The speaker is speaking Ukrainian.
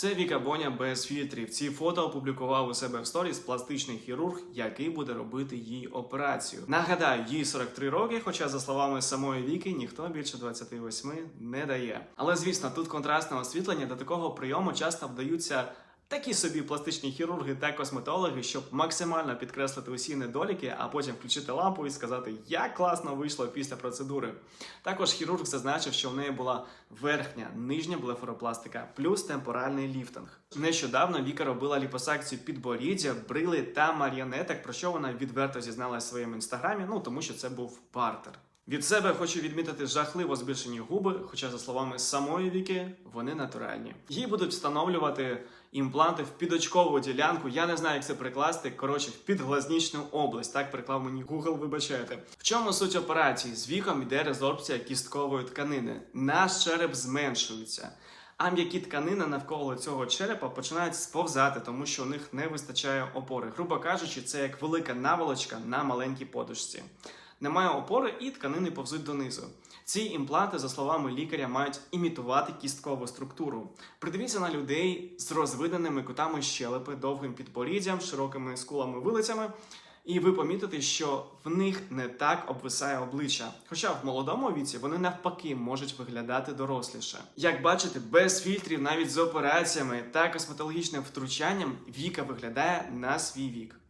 Це Віка Боня без фільтрів. Ці фото опублікував у себе в сторіс пластичний хірург, який буде робити їй операцію. Нагадаю, їй 43 роки, хоча, за словами самої Віки, ніхто більше 28 не дає. Але звісно, тут контрастне освітлення до такого прийому часто вдаються. Такі собі пластичні хірурги та косметологи, щоб максимально підкреслити усі недоліки, а потім включити лампу і сказати, як класно вийшло після процедури. Також хірург зазначив, що в неї була верхня, нижня блефаропластика, плюс темпоральний ліфтинг. Нещодавно Віка робила ліпосакцію підборіддя, брили та маріонеток, про що вона відверто зізналась в своєму інстаграмі, ну тому що це був партер. Від себе хочу відмітити жахливо збільшені губи, хоча, за словами самої Віки, вони натуральні. Їй будуть встановлювати імпланти в підочкову ділянку. Я не знаю, як це прикласти. Коротше, в підглазнічну область. Так приклав мені Google, вибачайте. В чому суть операції? З віком йде резорбція кісткової тканини. Наш череп зменшується. А м'які тканини навколо цього черепа починають сповзати, тому що у них не вистачає опори. Грубо кажучи, це як велика наволочка на маленькій подушці. Немає опори і тканини повзуть донизу. Ці імпланти, за словами лікаря, мають імітувати кісткову структуру. Придивіться на людей з розвиненими кутами щелепи, довгим підборіддям, широкими скулами вилицями, і ви помітите, що в них не так обвисає обличчя. Хоча в молодому віці вони навпаки можуть виглядати доросліше. Як бачите, без фільтрів, навіть з операціями та косметологічним втручанням, Віка виглядає на свій вік.